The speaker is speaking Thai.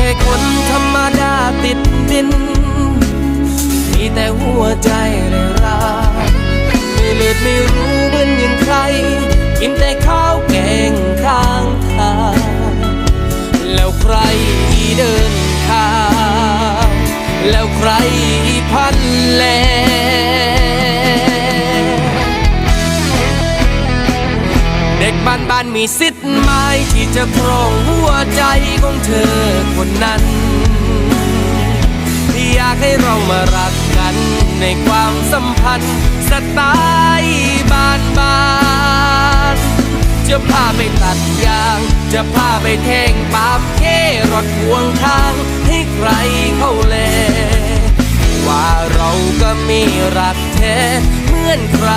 แค่คนธรรมดาติดดิน มีแต่หัวใจเลยรักไม่เลือดไม่รู้เหมือนอย่างใคร กินแต่ข้าวแกงข้างทาง แล้วใครเดินทาง แล้วใครพันแลเด็กบ้านบ้านมีสิทธิ์ไหมที่จะครองหัว ใจของเธอคนนั้น ที่อยากให้เรามารักกันในความสัมพันธ์สไตล์บ้านบ้านจะพาไปตัดยาง จะพาไปแทงปาล์มเครถพวงทางให้ใครเข้าแล ว่าเราก็มีรักแท้เหมือนใคร